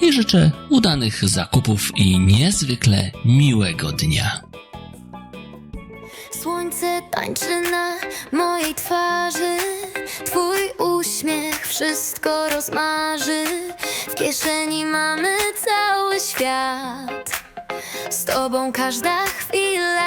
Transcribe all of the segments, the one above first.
i życzę udanych zakupów i niezwykle miłego dnia. Słońce tańczy na mojej twarzy. Twój uśmiech wszystko rozmarzy. W kieszeni mamy cały świat. Z tobą każda chwila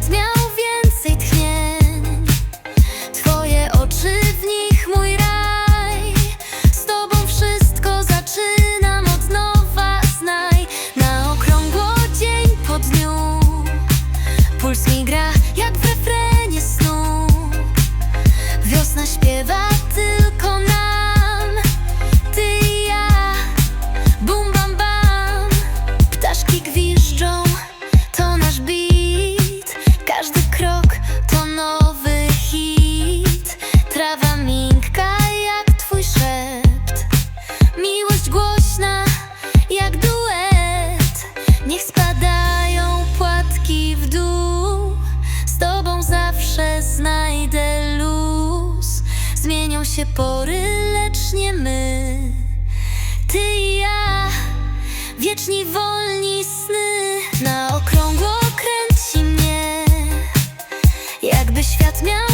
Jakby się pory, lecz nie my. Ty i ja, wieczni wolni sny. Na okrągło kręci mnie Jakby świat miał